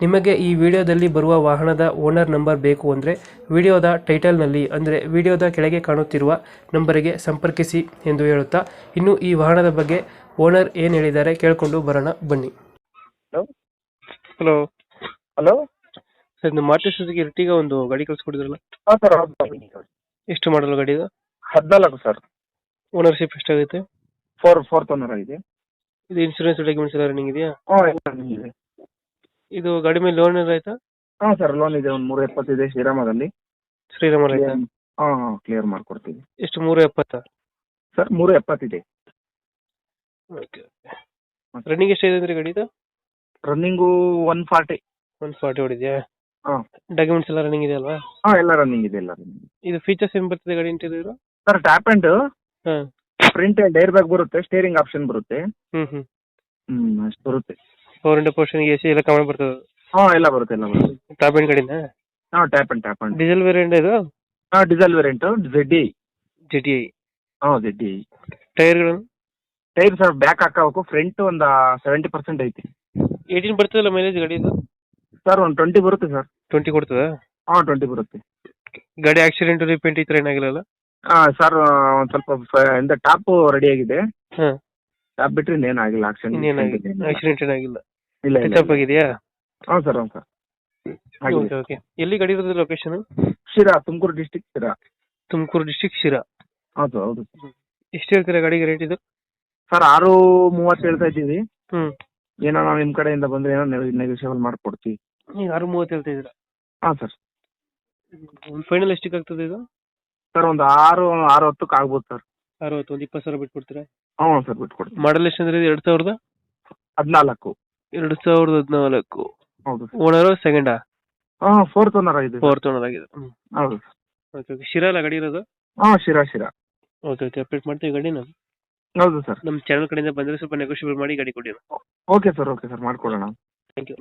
ನಿಮಗೆ ಈ ವಿಡಿಯೋದಲ್ಲಿ ಬರುವ ವಾಹನದ ಓನರ್ ನಂಬರ್ ಬೇಕು ಅಂದರೆ ವಿಡಿಯೋದ ಟೈಟಲ್ನಲ್ಲಿ ಅಂದರೆ ವಿಡಿಯೋದ ಕೆಳಗೆ ಕಾಣುತ್ತಿರುವ ನಂಬರಿಗೆ ಸಂಪರ್ಕಿಸಿ ಎಂದು ಹೇಳುತ್ತಾ ಇನ್ನು ಈ ವಾಹನದ ಬಗ್ಗೆ ಓನರ್ ಏನು ಹೇಳಿದ್ದಾರೆ ಕೇಳಿಕೊಂಡು ಬರೋಣ ಬನ್ನಿ. ಹಲೋ? ಹಲೋ? ಹಲೋ? ಸರ್ ನಿಮ್ಮ ಮಾರುತಿ ಸುಜುಕಿ ಇರ್ಟಿಗ ಒಂದು ಗಾಡಿ ಕಳಿಸ್ಕೊಡಿದ್ರಲ್ಲ? ಹಾಂ ಸರ್ ಹೌದು ಎಷ್ಟು ಮಾಡಲ್ಲ ಗಾಡಿ ಹದಿನಾಲ್ಕು ಸರ್. ಓನರ್ಶಿಪ್ ಎಷ್ಟಾಗುತ್ತೆ? ಫೋರ್ ಫೋರ್ತ್ ಓನರ್ ಆಗಿದೆ. ಇದು ಇನ್ಶೂರೆನ್ಸ್ ಡಾಕ್ಯುಮೆಂಟ್ಸ್ ಎಲ್ಲ ರನ್ನಿಂಗ್ ಇದೆಯಾ? ಇದೆ. ಇದು ಗಾಡಿ ಮೇಲೆ ಲೋನ್ ಆಯ್ತಾ ಹಾಂ ಸರ್ ಲೋನ್ ಇದೆ ಒಂದು ಮೂರು ಎಪ್ಪತ್ತಿದೆ ಶ್ರೀರಾಮದಲ್ಲಿ. ಶ್ರೀರಾಮ ಆಯ್ತಾ? ಹಾ ಹಾಂ ಕ್ಲಿಯರ್ ಮಾಡ್ಕೊಡ್ತೀವಿ. ಎಷ್ಟು ಮೂರು ಎಪ್ಪತ್ತಾ ಸರ್ ಮೂರು ಎಪ್ಪತ್ತಿದೆ ಓಕೆ ರನ್ನಿಂಗ್ ಎಷ್ಟಿದೆ ಅಂದ್ರೆ ಗಾಡಿ ಇದು running one forty one forty ಹೊಡಿದ್ಯಾ ಹಾಂ. ಡಾಕ್ಯುಮೆಂಟ್ಸ್ ಎಲ್ಲ ರನ್ನಿಂಗ್ ಇದೆ ಅಲ್ವಾ? ಹಾಂ ಎಲ್ಲ ರನ್ನಿಂಗ್ ಇದೆ ಎಲ್ಲ ಇದು. ಫೀಚರ್ಸ್ ಏನ್ ಬರ್ತದೆ ಗಾಡಿ interior sir top end hmm print and air bag ಬರುತ್ತೆ ಸ್ಟೇರಿಂಗ್ ಆಪ್ಷನ್ ಬರುತ್ತೆ. Hmm hmm. ಹ್ಞೂ ಅಷ್ಟು ಬರುತ್ತೆ. Four hundred percent A C ಎಲ್ಲ ಕಮ್ಮಿ ಬರ್ತದೆ? ಹಾಂ ಎಲ್ಲ ಬರುತ್ತೆ ಎಲ್ಲ ಬರುತ್ತೆ. ಟಾಪ್ ಎಂಡ್ ಗಾಡಿನ ಹಾಂ top end top end diesel variant ಇದು? ಹಾಂ diesel variant Z D G T I ಹಾಂ ಜೆಡ್ ಇ ಟೈರ್ಗಳು ಟೈರ್ ಸರ್ ಬ್ಯಾಕ್ ಹಾಕಬೇಕು. ಫ್ರಂಟ್ ಒಂದು ಸೆವೆಂಟಿ ಪರ್ಸೆಂಟ್ ಐತಿ. ಏಯ್ಟೀನ್ ಬರ್ತದಲ್ಲ ಮೈಲೇಜ್ ಗಾಡಿ ಇದು ಸರ್ ಒಂದು ಟ್ವೆಂಟಿ ಬರುತ್ತೆ ಸರ್ ಟ್ವೆಂಟಿ ಕೊಡ್ತದೆ? ಹಾಂ ಟ್ವೆಂಟಿ ಬರುತ್ತೆ. ಗಾಡಿ ಆಕ್ಸಿಡೆಂಟ್ ರಿಪೇಂಟ್ ಈ ಥರ ಏನಾಗಿಲ್ಲ ಹಾಂ ಸರ್ ಒಂದು ಸ್ವಲ್ಪ ಇಂದ ಟಾಪ್ ರೆಡಿ ಆಗಿದೆ. ಹಾಂ. ಟಾಪ್ ಬಿಟ್ಟರೆ ಇನ್ನೇನು ಆಕ್ಸಿಡೆಂಟ್ ಏನಾಗಿಲ್ಲ ಆಕ್ಸಿಡೆಂಟ್ ಏನಾಗಿಲ್ಲ ಇಲ್ಲ ಟಚ್ ಆಗಿದೆಯಾ? ಹಾಂ ಸರ್ ಹ್ಞೂ ಸರ್. ಆಗಿದೆ ಓಕೆ ಓಕೆ. ಎಲ್ಲಿ ಗಾಡಿ ಇರೋದು location Shira Tumakuru district Shira. Tumakuru district Shira. ಹೌದು ಹೌದು. ಎಷ್ಟು ಹೇಳ್ತೀರಾ ಗಾಡಿಗೆ ರೇಟ್ ಇದು? ಸರ್ ಆರು ಮೂವತ್ತು ಹೇಳ್ತಾ ಇದ್ದೀವಿ. ಹ್ಮ್. ಏನೋ ನಾವು ನಿಮ್ಮ ಕಡೆಯಿಂದ ಬಂದ್ರೆ ಏನೋ ನೆಗೋಷಿಯಬಲ್ ಮಾಡ್ಕೊಡ್ತೀವಿ. ಈಗ ಆರು ಮೂವತ್ತು ಹೇಳ್ತಾ ಇದ್ದೀರಾ? ಹಾಂ ಸರ್. ಒಂದು ಫೈನಲ್ ಎಷ್ಟಕ್ಕೆ ಆಗ್ತದೆ ಇದು? ಸರ್ ಒಂದು ಆರು ಆರು ಹತ್ತಕ್ಕೆ ಆಗ್ಬೋದು ಸರ್. ಅರವತ್ತು ಒಂದು ಇಪ್ಪತ್ತು ಸಾವಿರ ಬಿಟ್ಬಿಡ್ತೀರಾ ಹ್ಞೂ ಸರ್ ಬಿಟ್ಕೊಡ್ತೀವಿ. ಮಾಡಲ್ ಎಷ್ಟು ಅಂದ್ರೆ ಎರಡು ಸಾವಿರದ? ಹದಿನಾಲ್ಕು. ಎರಡು ಸಾವಿರದ ಹದಿನಾಲ್ಕು. ಹೌದು ಓನರ್ ಸೆಕೆಂಡ್ ಹಾ ಫೋರ್ತ್ ಓನರ್ ಆಗಿದೆ. ಫೋರ್ತ್ ಓನರ್ ಆಗಿದೆ. ಹೌದು ಓಕೆ ಓಕೆ ಶಿರಾ ಅಲ್ಲ ಗಾಡಿ ಇರೋದು? ಹಾ Shira Shira. Okay okay update ಮಾಡ್ತೀವಿ ಗಾಡಿನ? ಹೌದು ಸರ್ ನಮ್ಮ ಚಾನಲ್ ಕಡೆಯಿಂದ ಬಂದರೆ ಸ್ವಲ್ಪ ನೆಗೋಷಿಯಬಲ್ ಮಾಡಿ ಗಾಡಿ ಕೊಡಿ ಓಕೆ ಸರ್ ಓಕೆ ಸರ್ ಮಾಡ್ಕೊಡೋಣ ಥ್ಯಾಂಕ್ ಯು